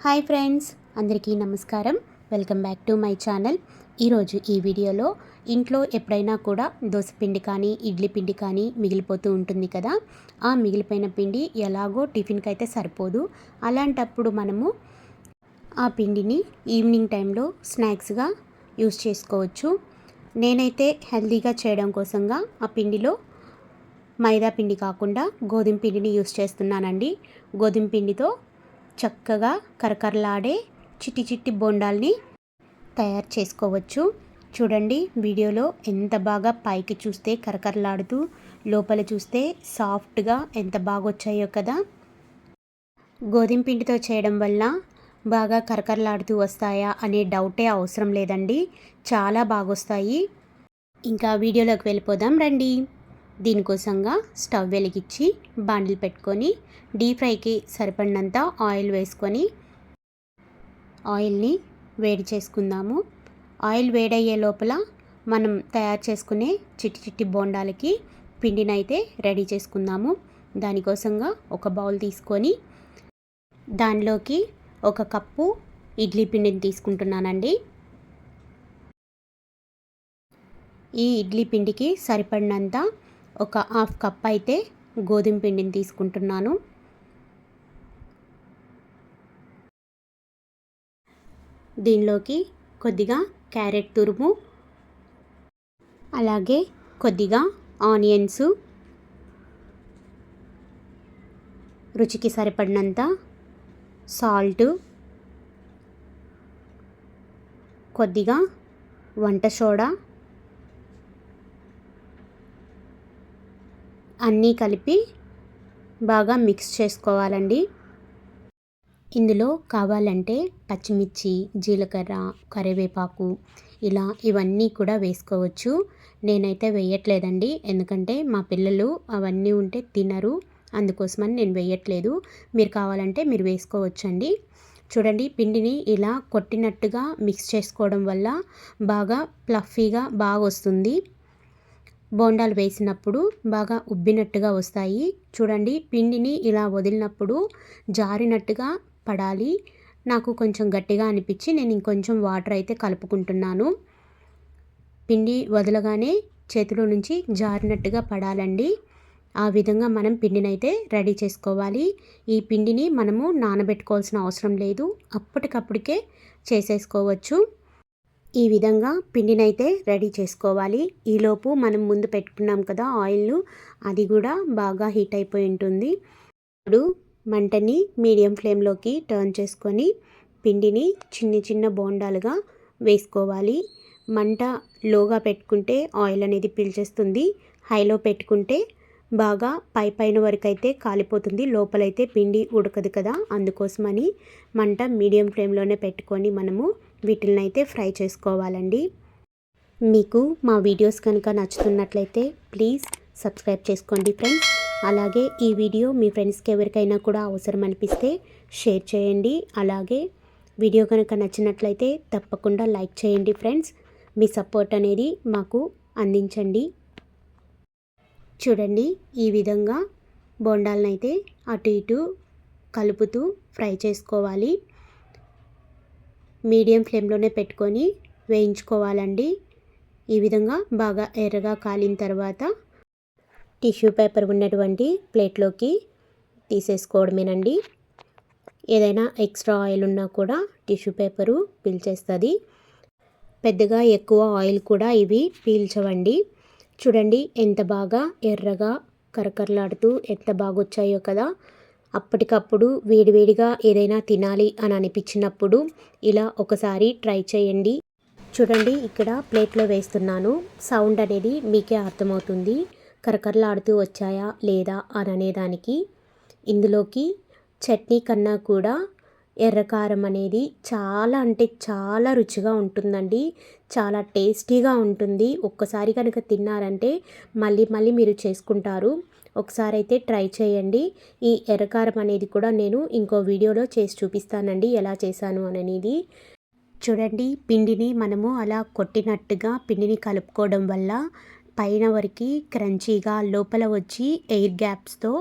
Hi friends అందరికీ నమస్కారం. Welcome back to my channel. ఈరోజు ఈ వీడియోలో ఇంట్లో ఎప్పుడైనా కూడా దోశ పిండి కానీ ఇడ్లీ పిండి కానీ మిగిలిపోతూ ఉంటుంది కదా. ఆ మిగిలిపోయిన పిండి ఎలాగో టిఫిన్కి అయితే సరిపోదు. అలాంటప్పుడు మనము ఆ పిండిని ఈవినింగ్ టైంలో స్నాక్స్గా యూస్ చేసుకోవచ్చు. నేనైతే హెల్తీగా చేయడం కోసంగా ఆ పిండిలో మైదా పిండి కాకుండా గోధుమ పిండిని యూస్ చేస్తున్నానండి. గోధుమ పిండితో చక్కగా కరకరలాడే చిట్టి చిట్టి బోండాల్ని తయారు చేసుకోవచ్చు. చూడండి వీడియోలో ఎంత బాగా పైకి చూస్తే కరకరలాడుతూ లోపల చూస్తే సాఫ్ట్గా ఎంత బాగా వచ్చాయో కదా! గోధుమ పిండితో చేయడం వల్ల బాగా కరకరలాడుతూ వస్తాయా అనే డౌటే అవసరం లేదండి. చాలా బాగొస్తాయి. ఇంకా వీడియోలోకి వెళ్ళిపోదాం రండి. దీనికోసంగా స్టవ్ వెలిగించి బాండిల్ పెట్టుకొని డీప్ ఫ్రైకి సరిపడినంత ఆయిల్ వేసుకొని ఆయిల్ని వేడి చేసుకుందాము. ఆయిల్ వేడయ్యే లోపల మనం తయారు చేసుకునే చిట్టి చిట్టి బోండాలకి పిండినైతే రెడీ చేసుకుందాము. దానికోసంగా ఒక బౌల్ తీసుకొని దానిలోకి ఒక కప్పు ఇడ్లీ పిండిని తీసుకుంటున్నానండి. ఈ ఇడ్లీ పిండికి సరిపడినంత ఒక హాఫ్ కప్ అయితే గోధుమ పిండిని తీసుకుంటున్నాను. దీనిలోకి కొద్దిగా క్యారెట్ తురుము అలాగే కొద్దిగా ఆనియన్స్ రుచికి సరిపడినంత సాల్ట్ కొద్దిగా వంట సోడా అన్నీ కలిపి బాగా మిక్స్ చేసుకోవాలండి. ఇందులో కావాలంటే పచ్చిమిర్చి జీలకర్ర కరివేపాకు ఇలా ఇవన్నీ కూడా వేసుకోవచ్చు. నేనైతే వేయట్లేదండి. ఎందుకంటే మా పిల్లలు అవన్నీ ఉంటే తినరు. అందుకోసమని నేను వేయట్లేదు. మీరు కావాలంటే మీరు వేసుకోవచ్చండి. చూడండి పిండిని ఇలా కొట్టినట్టుగా మిక్స్ చేసుకోవడం వల్ల బాగా ప్లఫీగా బాగా వస్తుంది బోండాలు వేసినప్పుడు బాగా ఉబ్బినట్టుగా వస్తాయి. చూడండి పిండిని ఇలా వదిలినప్పుడు జారినట్టుగా పడాలి. నాకు కొంచెం గట్టిగా అనిపించి నేను ఇంకొంచెం వాటర్ అయితే కలుపుకుంటున్నాను. పిండి వదలగానే చేతిలో నుంచి జారినట్టుగా పడాలండి. ఆ విధంగా మనం పిండిని అయితే రెడీ చేసుకోవాలి. ఈ పిండిని మనము నానబెట్టుకోవాల్సిన అవసరం లేదు. అప్పటికప్పటికే చేసేసుకోవచ్చు. ఈ విధంగా పిండినైతే రెడీ చేసుకోవాలి. ఈలోపు మనం ముందు పెట్టుకున్నాం కదా ఆయిల్ అది కూడా బాగా హీట్ అయిపోయి ఉంటుంది. ఇప్పుడు మంటని మీడియం ఫ్లేమ్లోకి టర్న్ చేసుకొని పిండిని చిన్న చిన్న బోండాలుగా వేసుకోవాలి. మంట లోగా పెట్టుకుంటే ఆయిల్ అనేది పీల్చేస్తుంది. హైలో పెట్టుకుంటే బాగా పై పైన వరకు అయితే కాలిపోతుంది. లోపలైతే పిండి ఉడకదు కదా అందుకోసమని మంట మీడియం ఫ్లేమ్లోనే పెట్టుకొని మనము వీటిని అయితే ఫ్రై చేసుకోవాలండి. మీకు మా వీడియోస్ కనుక నచ్చుతున్నట్లయితే ప్లీజ్ సబ్స్క్రైబ్ చేసుకోండి ఫ్రెండ్స్. అలాగే ఈ వీడియో మీ ఫ్రెండ్స్కి ఎవరికైనా కూడా అవసరం అనిపిస్తే షేర్ చేయండి. అలాగే వీడియో కనుక నచ్చినట్లయితే తప్పకుండా లైక్ చేయండి ఫ్రెండ్స్. మీ సపోర్ట్ అనేది మాకు అందించండి. చూడండి ఈ విధంగా బోండాలనైతే అటు ఇటు కలుపుతూ ఫ్రై చేసుకోవాలి. మీడియం ఫ్లేమ్లోనే పెట్టుకొని వేయించుకోవాలండి. ఈ విధంగా బాగా ఎర్రగా కాలిన తర్వాత టిష్యూ పేపర్ ఉన్నటువంటి ప్లేట్లోకి తీసేసుకోవడమేనండి. ఏదైనా ఎక్స్ట్రా ఆయిల్ ఉన్నా కూడా టిష్యూ పేపరు పీల్చేస్తుంది పెద్దగా ఎక్కువ ఆయిల్ కూడా ఇవి పీల్చవండి. చూడండి ఎంత బాగా ఎర్రగా కరకరలాడుతూ ఎంత బాగా వచ్చాయో కదా. అప్పటికప్పుడు వేడివేడిగా ఏదైనా తినాలి అని అనిపించినప్పుడు ఇలా ఒకసారి ట్రై చేయండి. చూడండి ఇక్కడ ప్లేట్లో వేస్తున్నాను. సౌండ్ అనేది మీకే అర్థమవుతుంది. కరకరలాడుతూ వచ్చాయా లేదా అని అనేదానికి. ఇందులోకి చట్నీ కన్నా కూడా ఎర్రకారం అనేది చాలా అంటే చాలా రుచిగా ఉంటుందండి. చాలా టేస్టీగా ఉంటుంది. ఒక్కసారి కనుక తిన్నారంటే మళ్ళీ మళ్ళీ మీరు చేసుకుంటారు. ఒకసారి అయితే ట్రై చేయండి. ఈ ఎర్రకారం అనేది కూడా నేను ఇంకో వీడియోలో చేసి చూపిస్తానండి ఎలా చేశాను అనేది చూడండి పిండిని మనము అలా కొట్టినట్టుగా పిండిని కలుపుకోవడం వల్ల పైన వరకు క్రంచీగా లోపల వచ్చి ఎయిర్ గ్యాప్స్తో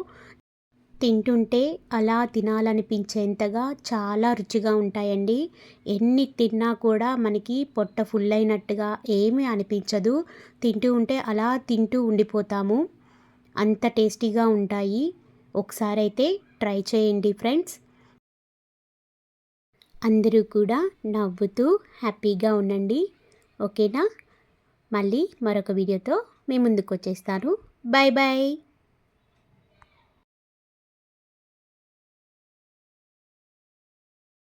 తింటుంటే అలా తినాలనిపించేంతగా చాలా రుచిగా ఉంటాయండి. ఎన్ని తిన్నా కూడా మనకి పొట్ట ఫుల్ అయినట్టుగా ఏమీ అనిపించదు. తింటూ ఉంటే అలా తింటూ ఉండిపోతాము. అంత టేస్టీగా ఉంటాయి. ఒకసారి అయితే ట్రై చేయండి ఫ్రెండ్స్. అందరూ కూడా నవ్వుతూ హ్యాపీగా ఉండండి. ఓకేనా? మళ్ళీ మరొక వీడియోతో మీ ముందుకు వచ్చేస్తాను బాయ్ బాయ్!